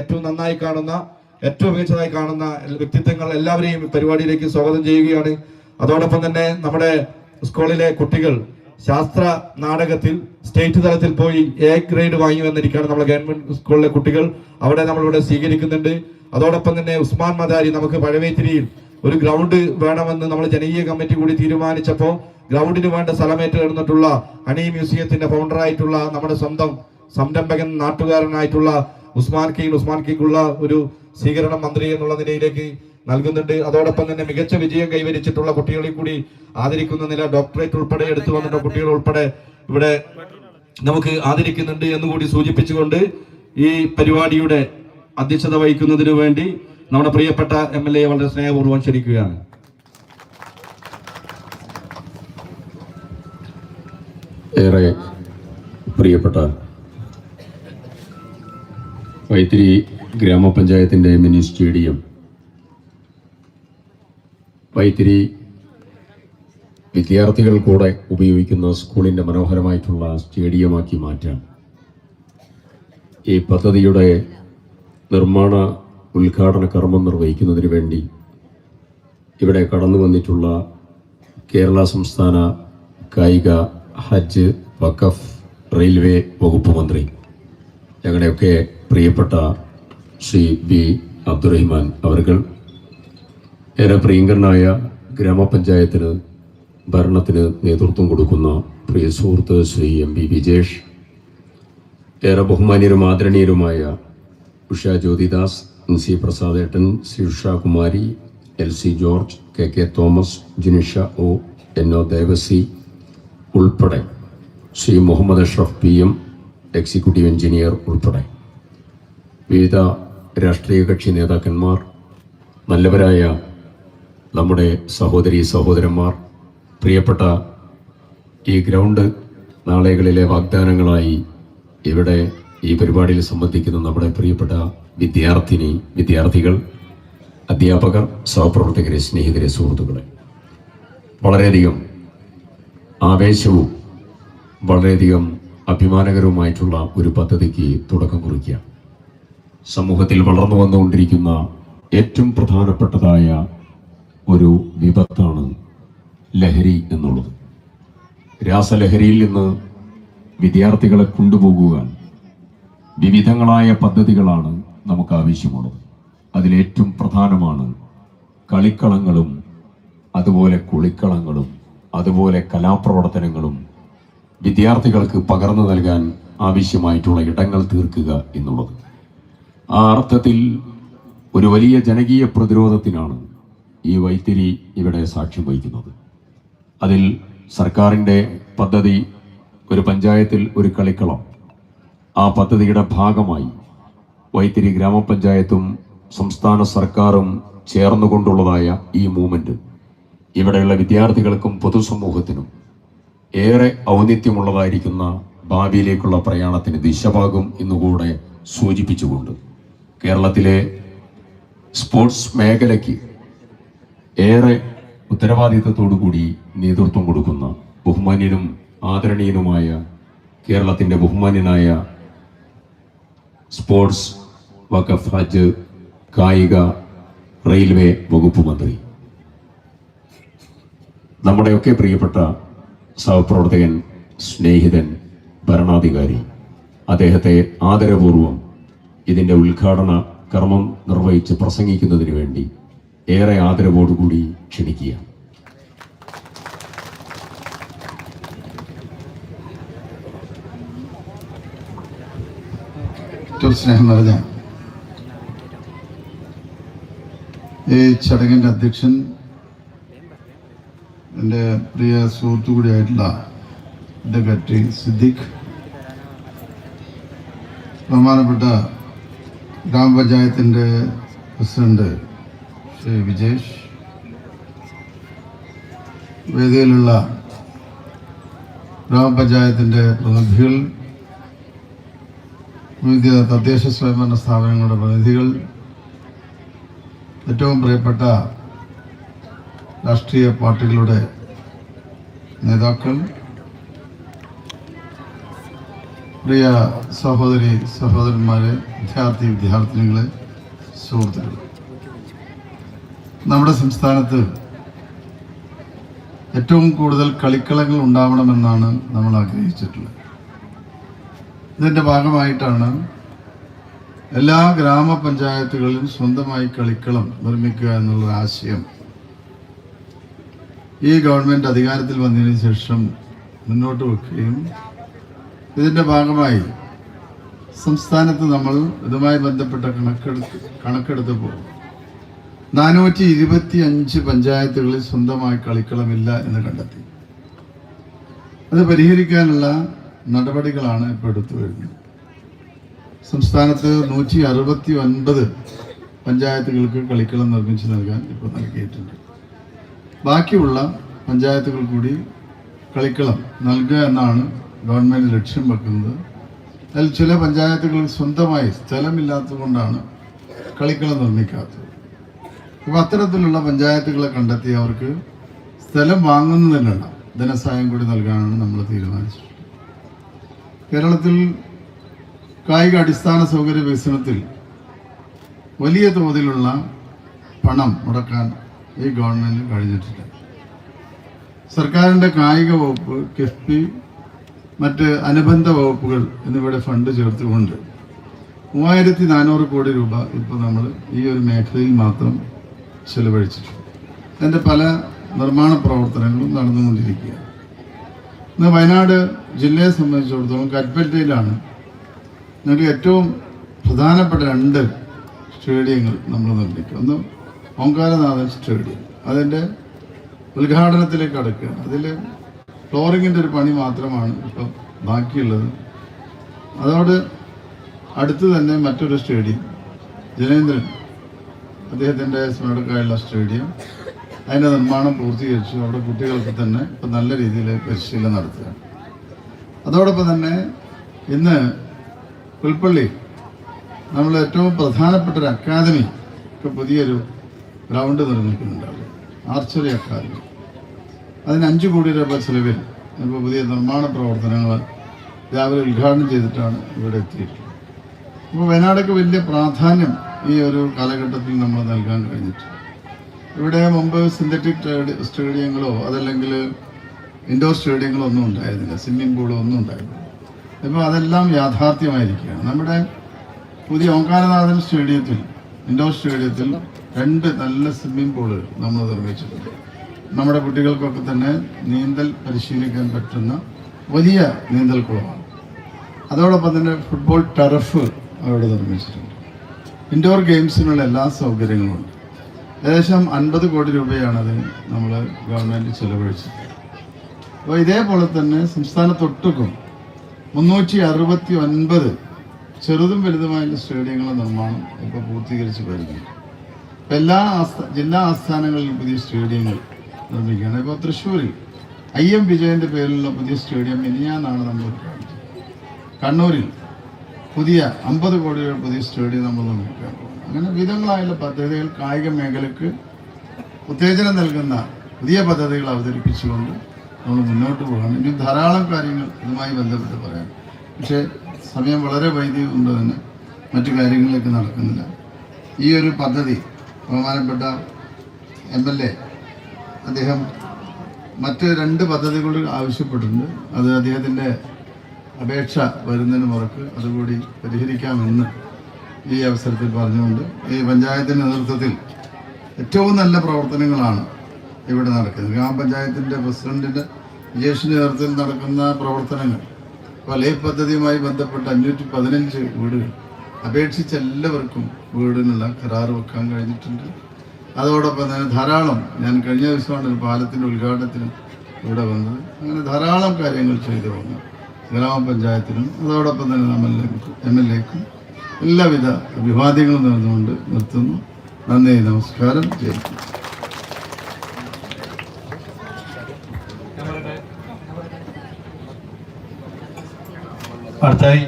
ഏറ്റവും നന്നായി കാണുന്ന ഏറ്റവും മികച്ചതായി കാണുന്ന വ്യക്തിത്വങ്ങൾ എല്ലാവരെയും പരിപാടിയിലേക്ക് സ്വാഗതം ചെയ്യുകയാണ്. അതോടൊപ്പം തന്നെ നമ്മുടെ സ്കൂളിലെ കുട്ടികൾ ശാസ്ത്ര നാടകത്തിൽ സ്റ്റേറ്റ് തലത്തിൽ പോയി എ ഗ്രേഡ് വാങ്ങി വന്നിരിക്കുകയാണ് നമ്മുടെ ഗവൺമെന്റ് സ്കൂളിലെ കുട്ടികൾ. അവിടെ നമ്മളിവിടെ സ്വീകരിക്കുന്നുണ്ട്. അതോടൊപ്പം തന്നെ ഉസ്മാൻ മദാരി നമുക്ക് പഴവേത്തിരിയിൽ ഒരു ഗ്രൗണ്ട് വേണമെന്ന് നമ്മൾ ജനകീയ കമ്മിറ്റി കൂടി തീരുമാനിച്ചപ്പോൾ ഗ്രൗണ്ടിന് വേണ്ട സ്ഥലമേറ്റ് കിടന്നിട്ടുള്ള അണി മ്യൂസിയത്തിന്റെ ഫൗണ്ടറായിട്ടുള്ള നമ്മുടെ സ്വന്തം സംരംഭകൻ നാട്ടുകാരനായിട്ടുള്ള ഉസ്മാൻ കിങ് ഉസ്മാൻ കിങ്ങുള്ള ഒരു സ്വീകരണ മന്ത്രി എന്നുള്ള നിലയിലേക്ക് നൽകുന്നുണ്ട്. അതോടൊപ്പം തന്നെ മികച്ച വിജയം കൈവരിച്ചിട്ടുള്ള കുട്ടികളെ കൂടി ആദരിക്കുന്ന നില ഡോക്ടറേറ്റ് ഉൾപ്പെടെ എടുത്തു വന്നിട്ടുള്ള കുട്ടികൾ ഉൾപ്പെടെ ഇവിടെ നമുക്ക് ആദരിക്കുന്നുണ്ട് എന്നുകൂടി സൂചിപ്പിച്ചുകൊണ്ട് ഈ പരിപാടിയുടെ അധ്യക്ഷത വഹിക്കുന്നതിനു വേണ്ടി നമ്മുടെ പ്രിയപ്പെട്ട എം എൽ എ വളരെ സ്നേഹപൂർവം ക്ഷണിക്കുകയാണ്. ഏറെ പ്രിയപ്പെട്ട വൈത്തിരി ഗ്രാമപഞ്ചായത്തിന്റെ മിനി സ്റ്റേഡിയം. വൈത്തിരി വിദ്യാർത്ഥികൾ കൂടെ ഉപയോഗിക്കുന്ന സ്കൂളിന്റെ മനോഹരമായിട്ടുള്ള സ്റ്റേഡിയമാക്കി മാറ്റാം ഈ പദ്ധതിയുടെ നിർമ്മാണ ഉദ്ഘാടന കർമ്മം നിർവഹിക്കുന്നതിന് വേണ്ടി ഇവിടെ കടന്നു വന്നിട്ടുള്ള കേരള സംസ്ഥാന കായിക ഹജ്ജ് വഖഫ് റെയിൽവേ വകുപ്പ് മന്ത്രി. ഞങ്ങളുടെയൊക്കെ പ്രിയപ്പെട്ട ശ്രീ ബി അബ്ദുറഹിമാൻ അവർകൾ ഏറെ പ്രിയങ്കരനായ ഗ്രാമപഞ്ചായത്തിന് ഭരണത്തിന് നേതൃത്വം കൊടുക്കുന്ന പ്രിയ സുഹൃത്ത് ശ്രീ എം പി വിജേഷ് ഏറെ ബഹുമാന്യരും ആദരണീയരുമായ Usha Jyothidas N C പ്രസാദേട്ടൻ Shri Ushakumari L C George K K Thomas Jinisha O N O Devasi ഉൾപ്പെടെ Shri Muhammad Ashraf P M executive engineer ഉൾപ്പെടെ. വിവിധ രാഷ്ട്രീയ കക്ഷി നേതാക്കന്മാർ നല്ലവരായ നമ്മുടെ സഹോദരി സഹോദരന്മാർ പ്രിയപ്പെട്ട ഈ ഗ്രൗണ്ട് നാളെകളിലെ വാഗ്ദാനങ്ങളായി ഇവിടെ ഈ പരിപാടിയിൽ സംബന്ധിക്കുന്ന നമ്മുടെ പ്രിയപ്പെട്ട വിദ്യാർത്ഥിനി വിദ്യാർത്ഥികൾ അധ്യാപകർ സഹപ്രവർത്തകരെ സ്നേഹിതരെ സുഹൃത്തുക്കളെ. വളരെയധികം ആവേശവും വളരെയധികം അഭിമാനകരവുമായിട്ടുള്ള ഒരു പദ്ധതിക്ക് തുടക്കം കുറിക്കുക സമൂഹത്തിൽ വളർന്നു വന്നുകൊണ്ടിരിക്കുന്ന ഏറ്റവും പ്രധാനപ്പെട്ടതായ ഒരു വിപത്താണ് ലഹരി എന്നുള്ളത്. രാസലഹരിയിൽ നിന്ന് വിദ്യാർത്ഥികളെ കൊണ്ടുപോകുവാൻ വിവിധങ്ങളായ പദ്ധതികളാണ് നമുക്ക് ആവശ്യമുള്ളത്. അതിലേറ്റവും പ്രധാനമാണ് കളിക്കളങ്ങളും അതുപോലെ കുളിക്കളങ്ങളും അതുപോലെ കലാപ്രവർത്തനങ്ങളും വിദ്യാർത്ഥികൾക്ക് പകർന്നു നൽകാൻ ആവശ്യമായിട്ടുള്ള ഇടങ്ങൾ തീർക്കുക എന്നുള്ളത്. ആ അർത്ഥത്തിൽ ഒരു വലിയ ജനകീയ പ്രതിരോധത്തിനാണ് ഈ വൈത്തിരി ഇവിടെ സാക്ഷ്യം വഹിക്കുന്നത്. അതിൽ സർക്കാരിന്റെ പദ്ധതി ഒരു പഞ്ചായത്തിൽ ഒരു കളിക്കളം ആ പദ്ധതിയുടെ ഭാഗമായി വൈത്തിരി ഗ്രാമപഞ്ചായത്തും സംസ്ഥാന സർക്കാരും ചേർന്നുകൊണ്ടുള്ളതായ ഈ മൂവ്മെന്റ് ഇവിടെയുള്ള വിദ്യാർത്ഥികൾക്കും പൊതുസമൂഹത്തിനും ഏറെ ഔന്നിത്യമുള്ളതായിരിക്കുന്ന ഭാവിയിലേക്കുള്ള പ്രയാണത്തിന് ദിശഭാഗം എന്നുകൂടെ സൂചിപ്പിച്ചുകൊണ്ട് കേരളത്തിലെ സ്പോർട്സ് മേഖലയ്ക്ക് ഏറെ കൂടി നേതൃത്വം കൊടുക്കുന്ന ബഹുമാന്യനും ആദരണീയനുമായ കേരളത്തിന്റെ ബഹുമാന്യനായ സ്പോർട്സ് വഖഫ് ഹജ്ജ് കായിക റെയിൽവേ വകുപ്പ് മന്ത്രി. നമ്മുടെയൊക്കെ പ്രിയപ്പെട്ട സഹപ്രവർത്തകൻ സ്നേഹിതൻ ഭരണാധികാരി അദ്ദേഹത്തെ ആദരപൂർവം ഇതിന്റെ ഉദ്ഘാടന കർമ്മം നിർവഹിച്ച് പ്രസംഗിക്കുന്നതിന് വേണ്ടി ഏറെ ആദരവോടുകൂടി ക്ഷണിക്കുക. സ്നേഹം നിറഞ്ഞ ഈ ചടങ്ങിന്റെ അധ്യക്ഷൻ എന്റെ പ്രിയ സുഹൃത്തു കൂടിയായിട്ടുള്ള അഡ്വക്കേറ്റ് സിദ്ദിഖ് ബഹുമാനപ്പെട്ട ഗ്രാമപഞ്ചായത്തിന്റെ പ്രസിഡന്റ് ശ്രീ വിജേഷ്. വേദിയിലുള്ള ഗ്രാമപഞ്ചായത്തിന്റെ പ്രതിനിധികൾ വിവിധ തദ്ദേശ സ്വയംഭരണ സ്ഥാപനങ്ങളുടെ പ്രതിനിധികൾ ഏറ്റവും പ്രിയപ്പെട്ട രാഷ്ട്രീയ പാർട്ടികളുടെ നേതാക്കൾ പ്രിയ സഹോദരി സഹോദരന്മാരെ വിദ്യാർത്ഥി വിദ്യാർത്ഥിനികളെ സുഹൃത്തുക്കൾ നമ്മുടെ സംസ്ഥാനത്ത് ഏറ്റവും കൂടുതൽ കളിക്കളങ്ങൾ ഉണ്ടാവണമെന്നാണ് നമ്മൾ ആഗ്രഹിച്ചിട്ടുള്ളത്. ഇതിന്റെ ഭാഗമായിട്ടാണ് എല്ലാ ഗ്രാമപഞ്ചായത്തുകളിലും സ്വന്തമായി കളിക്കളം നിർമ്മിക്കുക എന്നുള്ള ആശയം ഈ ഗവൺമെന്റ് അധികാരത്തിൽ വന്നതിന് ശേഷം മുന്നോട്ട് വെക്കുകയും ഇതിന്റെ ഭാഗമായി സംസ്ഥാനത്ത് നമ്മൾ ഇതുമായി ബന്ധപ്പെട്ട കണക്കെടുത്ത് കണക്കെടുത്തപ്പോൾ നാനൂറ്റി ഇരുപത്തി അഞ്ച് പഞ്ചായത്തുകളിൽ സ്വന്തമായി കളിക്കളമില്ല എന്ന് കണ്ടെത്തി. അത് പരിഹരിക്കാനുള്ള നടപടികളാണ് ഇപ്പോൾ എടുത്തു വരുന്നത്. സംസ്ഥാനത്ത് നൂറ്റി അറുപത്തി ഒൻപത് പഞ്ചായത്തുകൾക്ക് കളിക്കളം നിർമ്മിച്ചു നൽകാൻ ഇപ്പോൾ നൽകിയിട്ടുണ്ട്. ബാക്കിയുള്ള പഞ്ചായത്തുകൾ കൂടി കളിക്കളം നൽകുക എന്നാണ് ഗവൺമെന്റ് ലക്ഷ്യം വെക്കുന്നത്. അതിൽ ചില പഞ്ചായത്തുകൾ സ്വന്തമായി സ്ഥലമില്ലാത്തതുകൊണ്ടാണ് കളിക്കളം നിർമ്മിക്കാത്തത്. അപ്പോൾ അത്തരത്തിലുള്ള പഞ്ചായത്തുകളെ കണ്ടെത്തി അവർക്ക് സ്ഥലം വാങ്ങുന്നതിനുള്ള ധനസഹായം കൂടി നൽകാനാണ് നമ്മൾ തീരുമാനിച്ചത്. കേരളത്തിൽ കായിക അടിസ്ഥാന സൗകര്യ വികസനത്തിൽ വലിയ തോതിലുള്ള പണം മുടക്കാൻ ഈ ഗവൺമെന്റ് കഴിഞ്ഞിട്ടില്ല. സർക്കാരിന്റെ കായിക വകുപ്പ് കിഫ്ബി മറ്റ് അനുബന്ധ വകുപ്പുകൾ എന്നിവയുടെ ഫണ്ട് ചേർത്തുകൊണ്ട് മൂവായിരത്തി നാനൂറ് കോടി രൂപ ഇപ്പോൾ നമ്മൾ ഈ ഒരു മേഖലയിൽ മാത്രം ചെലവഴിച്ചിട്ടുണ്ട്. അതിന്റെ പല നിർമ്മാണ പ്രവർത്തനങ്ങളും നടന്നുകൊണ്ടിരിക്കുക ഇന്ന് വയനാട് ജില്ലയെ സംബന്ധിച്ചിടത്തോളം കൽപ്പറ്റയിലാണ് ഞങ്ങൾക്ക് ഏറ്റവും പ്രധാനപ്പെട്ട രണ്ട് സ്റ്റേഡിയങ്ങൾ നമ്മൾ നിർമ്മിക്കും ഒന്ന് ഓങ്കാരനാഥൻ സ്റ്റേഡിയം. അതിന്റെ ഉദ്ഘാടനത്തിലേക്ക് അടക്കുക അതിൽ ഫ്ലോറിങ്ങിന്റെ ഒരു പണി മാത്രമാണ് ഇപ്പം ബാക്കിയുള്ളത്. അതോട് അടുത്ത് തന്നെ മറ്റൊരു സ്റ്റേഡിയം ജനേന്ദ്രൻ അദ്ദേഹത്തിന്റെ സ്മരണക്കായുള്ള സ്റ്റേഡിയം. അതിന്റെ നിർമ്മാണം പൂർത്തീകരിച്ചു. അവിടെ കുട്ടികൾക്ക് തന്നെ ഇപ്പം നല്ല രീതിയിൽ പരിശീലനം നടത്തുകയാണ് അതോടൊപ്പം തന്നെ ഇന്ന് പുൽപ്പള്ളി നമ്മൾ ഏറ്റവും പ്രധാനപ്പെട്ട ഒരു അക്കാദമി ഇപ്പോൾ പുതിയൊരു ഗ്രൗണ്ട് നിർമ്മിക്കുന്നുണ്ടാവും ആർച്ചറി അക്കാദമി. അതിന് അഞ്ച് കോടി രൂപ ചെലവിൽ ഇപ്പോൾ പുതിയ നിർമ്മാണ പ്രവർത്തനങ്ങൾ രാവിലെ ഉദ്ഘാടനം ചെയ്തിട്ടാണ് ഇവിടെ എത്തിയിട്ടുള്ളത്. അപ്പോൾ വയനാടൊക്കെ വലിയ പ്രാധാന്യം ഈ ഒരു കാലഘട്ടത്തിൽ നമ്മൾ നൽകാൻ കഴിഞ്ഞിട്ടുണ്ട്. ഇവിടെ മുമ്പ് സിന്തറ്റിക് ട്രേഡ് സ്റ്റേഡിയങ്ങളോ അതല്ലെങ്കിൽ ഇൻഡോർ സ്റ്റേഡിയങ്ങളോ ഒന്നും ഉണ്ടായിരുന്നില്ല. സ്വിമ്മിംഗ് പൂളോ ഒന്നും ഉണ്ടായിരുന്നില്ല. ഇപ്പോൾ അതെല്ലാം യാഥാർത്ഥ്യമായിരിക്കുകയാണ്. നമ്മുടെ പുതിയ ഓങ്കാരനാഥൻ സ്റ്റേഡിയത്തിൽ ഇൻഡോർ സ്റ്റേഡിയത്തിൽ രണ്ട് നല്ല സ്വിമ്മിംഗ് പൂളുകൾ നമ്മൾ നിർമ്മിച്ചിട്ടുണ്ട്. നമ്മുടെ കുട്ടികൾക്കൊക്കെ തന്നെ നീന്തൽ പരിശീലിക്കാൻ പറ്റുന്ന വലിയ നീന്തൽ കുളമാണ്. അതോടൊപ്പം തന്നെ ഫുട്ബോൾ ടറഫ് അവിടെ നിർമ്മിച്ചിട്ടുണ്ട്. ഇൻഡോർ ഗെയിംസിനുള്ള എല്ലാ സൗകര്യങ്ങളും ഉണ്ട്. ഏകദേശം അൻപത് കോടി രൂപയാണ് അതിന് നമ്മൾ ഗവൺമെന്റ് ചിലവഴിച്ചത് അപ്പോൾ ഇതേപോലെ തന്നെ സംസ്ഥാനത്തൊട്ടുക്കും മുന്നൂറ്റി അറുപത്തി ഒൻപത് ചെറുതും വലുതുമായുള്ള സ്റ്റേഡിയങ്ങളുടെ നിർമ്മാണം ഇപ്പോൾ പൂർത്തീകരിച്ച് വരുന്നുണ്ട് എല്ലാ ജില്ലാ ആസ്ഥാനങ്ങളിലും പുതിയ സ്റ്റേഡിയങ്ങൾ നിർമ്മിക്കുകയാണ്. ഇപ്പോൾ തൃശ്ശൂരിൽ ഐ എം വിജയന്റെ പേരിലുള്ള പുതിയ സ്റ്റേഡിയം ഇനിയാന്നാണ് നമ്മൾ കണ്ണൂരിൽ പുതിയ അമ്പത് കോടി രൂപ പുതിയ സ്റ്റേഡിയം നമ്മൾ നിർമ്മിക്കാൻ അങ്ങനെ വിധങ്ങളായുള്ള പദ്ധതികൾ കായിക മേഖലയ്ക്ക് ഉത്തേജനം നൽകുന്ന പുതിയ പദ്ധതികൾ അവതരിപ്പിച്ചുകൊണ്ട് നമ്മൾ മുന്നോട്ട് പോകണം ഇനി ധാരാളം കാര്യങ്ങൾ ഇതുമായി ബന്ധപ്പെട്ട് പറയാം. പക്ഷേ സമയം വളരെ വൈദ്യുതി കൊണ്ട് തന്നെ മറ്റു കാര്യങ്ങളിലേക്ക് നടക്കുന്നില്ല. ഈ ഒരു പദ്ധതി ബഹുമാനപ്പെട്ട എം എൽ എ അദ്ദേഹം മറ്റ് രണ്ട് പദ്ധതികൾ ആവശ്യപ്പെട്ടിട്ടുണ്ട്. അത് അദ്ദേഹത്തിന്റെ അപേക്ഷ വരുന്നതിന് മുറക്ക് അതുകൂടി പരിഹരിക്കാമെന്ന് ഈ അവസരത്തിൽ പറഞ്ഞുകൊണ്ട് ഈ പഞ്ചായത്തിന്റെ നേതൃത്വത്തിൽ ഏറ്റവും നല്ല പ്രവർത്തനങ്ങളാണ് ഇവിടെ നടക്കുന്നത്. ഗ്രാമപഞ്ചായത്തിന്റെ പ്രസിഡന്റിന്റെ വിജേഷിന്റെ നേതൃത്വത്തിൽ നടക്കുന്ന പ്രവർത്തനങ്ങൾ ലൈഫ് പദ്ധതിയുമായി ബന്ധപ്പെട്ട് അഞ്ഞൂറ്റി പതിനഞ്ച് വീടുകൾ അപേക്ഷിച്ച് എല്ലാവർക്കും വീടിനുള്ള കരാർ വെക്കാൻ കഴിഞ്ഞിട്ടുണ്ട്. അതോടൊപ്പം തന്നെ ധാരാളം ഞാൻ കഴിഞ്ഞ ദിവസമാണ് ഒരു പാലത്തിന്റെ ഉദ്ഘാടനത്തിന് ഇവിടെ വന്നത് അങ്ങനെ ധാരാളം കാര്യങ്ങൾ ചെയ്തു വന്നു. ഗ്രാമപഞ്ചായത്തിനും അതോടൊപ്പം തന്നെ നമ്മൾ എം എൽ എക്കും എല്ലാവിധ അഭിവാദ്യങ്ങളും നേർന്നുകൊണ്ട് നിർത്തുന്നു. നന്ദി നമസ്കാരം. ജയിക്കും. അടുത്തായി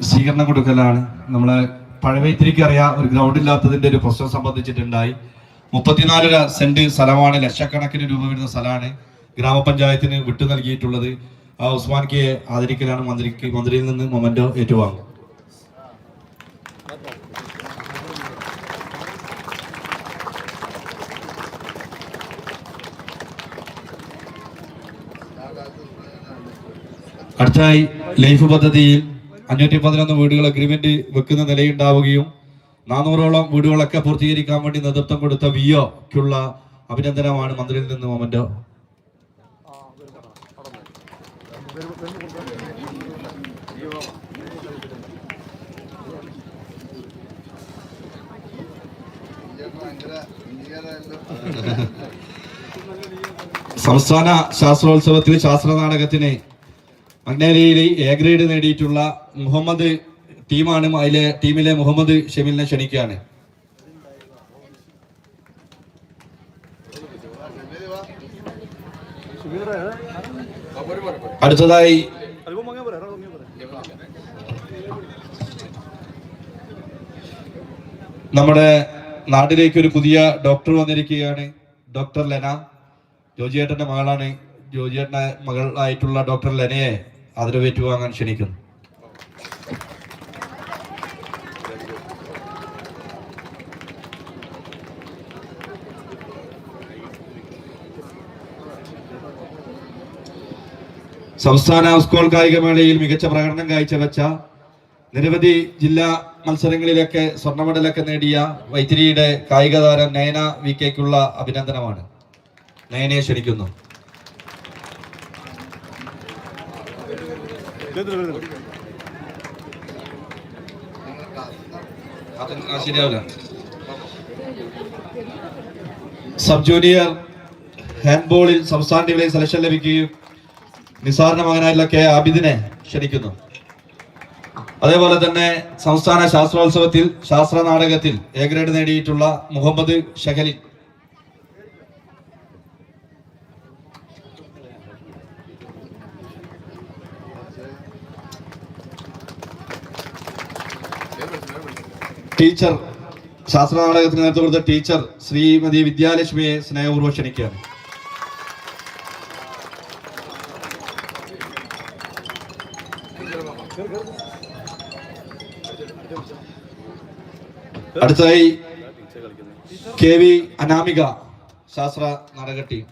സ്വീകരണം കൊടുക്കലാണ് നമ്മളെ പഴവൈത്തിരിക്ക് അറിയാം ഒരു ഗ്രൗണ്ട് ഇല്ലാത്തതിന്റെ ഒരു പ്രശ്നം സംബന്ധിച്ചിട്ടുണ്ടായി. മുപ്പത്തിനാലര സെന്റ് സ്ഥലമാണ് ലക്ഷക്കണക്കിന് രൂപ വരുന്ന സ്ഥലമാണ് ഗ്രാമപഞ്ചായത്തിന് വിട്ടു നൽകിയിട്ടുള്ളത്. ആ കെ ആദരിക്കലാണ് മന്ത്രിക്ക് മന്ത്രിയിൽ നിന്ന് മൊമെന്റോ ഏറ്റുവാങ്ങും അടുത്തായി ലൈഫ് പദ്ധതിയിൽ അഞ്ഞൂറ്റി പതിനൊന്ന് വീടുകൾ അഗ്രിമെന്റ് വെക്കുന്ന നിലയുണ്ടാവുകയും നാനൂറോളം വീടുകളൊക്കെ പൂർത്തീകരിക്കാൻ വേണ്ടി നേതൃത്വം കൊടുത്ത വിയോക്കുള്ള അഭിനന്ദനമാണ് മന്ത്രിയിൽ നിന്ന് മൊമെന്റോ. സംസ്ഥാന ശാസ്ത്രോത്സവത്തിൽ ശാസ്ത്ര നാടകത്തിന് മഗ്നേരിയിൽ എ ഗ്രേഡ് നേടിയിട്ടുള്ള മുഹമ്മദ് ടീമാണ് അതിലെ ടീമിലെ മുഹമ്മദ് ഷെമിലിനെ ക്ഷണിക്കുകയാണ്. അടുത്തതായി നമ്മുടെ നാട്ടിലേക്ക് ഒരു പുതിയ ഡോക്ടർ വന്നിരിക്കുകയാണ്. ഡോക്ടർ ലെന. ജോജിയേട്ടന്റെ മകളാണ്. ജോജിയേട്ടന്റെ മകളായിട്ടുള്ള ഡോക്ടർ ലെനയെ ആദരവേറ്റു വാങ്ങാൻ ക്ഷണിക്കുന്നു. സംസ്ഥാന സ്കൂൾ കായികമേളയിൽ മികച്ച പ്രകടനം കാഴ്ചവെച്ച നിരവധി ജില്ലാ മത്സരങ്ങളിലൊക്കെ സ്വർണ മെഡലൊക്കെ നേടിയ വൈത്തിരിയുടെ കായിക താരം നയന വി കെക്കുള്ള അഭിനന്ദനമാണ്. നയനയെ ക്ഷണിക്കുന്നു അത് ആ സബ് ജൂനിയർ ഹാൻഡ്ബോളിൽ സംസ്ഥാന ടീമിലേക്ക് സെലക്ഷൻ ലഭിക്കുകയും നിസാറിന്റെ മകനായിട്ടുള്ള കെ ആബിദിനെ ക്ഷണിക്കുന്നു. അതേപോലെ തന്നെ സംസ്ഥാന ശാസ്ത്രോത്സവത്തിൽ ശാസ്ത്ര നാടകത്തിൽ എ ഗ്രേഡ് നേടിയിട്ടുള്ള മുഹമ്മദ് ഷഹലിൻ ടീച്ചർ ശാസ്ത്ര നാടകത്തിന് നേതൃത്വം കൊടുത്ത ടീച്ചർ ശ്രീമതി വിദ്യാലക്ഷ്മിയെ സ്നേഹപൂർവം ക്ഷണിക്കുകയാണ്. അടുത്തതായി കെ വി അനാമിക ശാസ്ത്ര നാടക ടീം.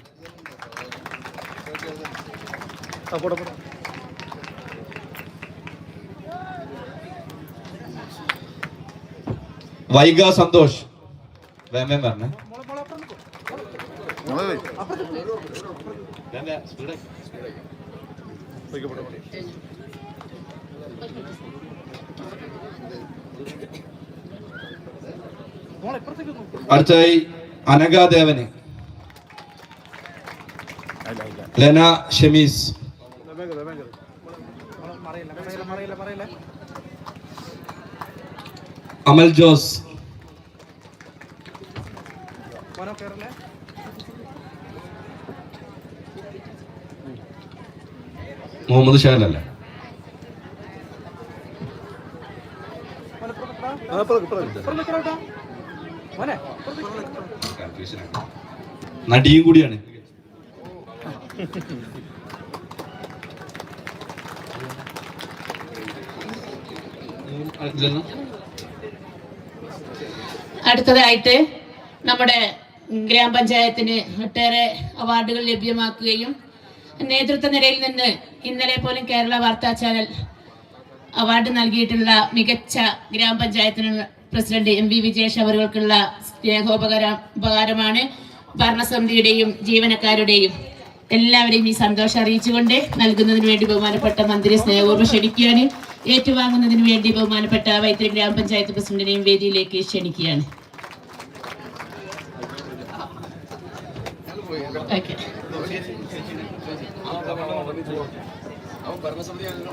വൈഗ സന്തോഷ്. വേമേം പറഞ്ഞേ അടുത്തായി അനഘാദേവന് ലന ഷമീസ്. അമൽ ജോസ്. മുഹമ്മദ് ഷാൽ അല്ലേ. നടിയും കൂടിയാണ്. അടുത്തതായിട്ട് നമ്മുടെ ഗ്രാമപഞ്ചായത്തിന് ഒട്ടേറെ അവാർഡുകൾ ലഭ്യമാക്കുകയും നേതൃത്വ നിരയിൽ നിന്ന് ഇന്നലെ പോലും കേരള വാർത്താ ചാനൽ അവാർഡ് നൽകിയിട്ടുള്ള മികച്ച ഗ്രാമപഞ്ചായത്തിന് പ്രസിഡന്റ് എം വി വിജേഷ് അവർക്കുള്ള സ്നേഹോപകരം ഉപകാരമാണ് ഭരണസമിതിയുടെയും ജീവനക്കാരുടെയും. എല്ലാവരെയും ഈ സന്തോഷം അറിയിച്ചുകൊണ്ട് നൽകുന്നതിന് വേണ്ടി ബഹുമാനപ്പെട്ട മന്ത്രി സ്നേഹപൂർവം ക്ഷണിക്കുകയാണ്. ഏറ്റുവാങ്ങുന്നതിന് വേണ്ടി ബഹുമാനപ്പെട്ട വൈത്തിരി ഗ്രാമപഞ്ചായത്ത് പ്രസിഡന്റിനെയും വേദിയിലേക്ക് ക്ഷണിക്കുകയാണ്. ഓക്കെ. ഭരണസമിതി അംഗങ്ങൾ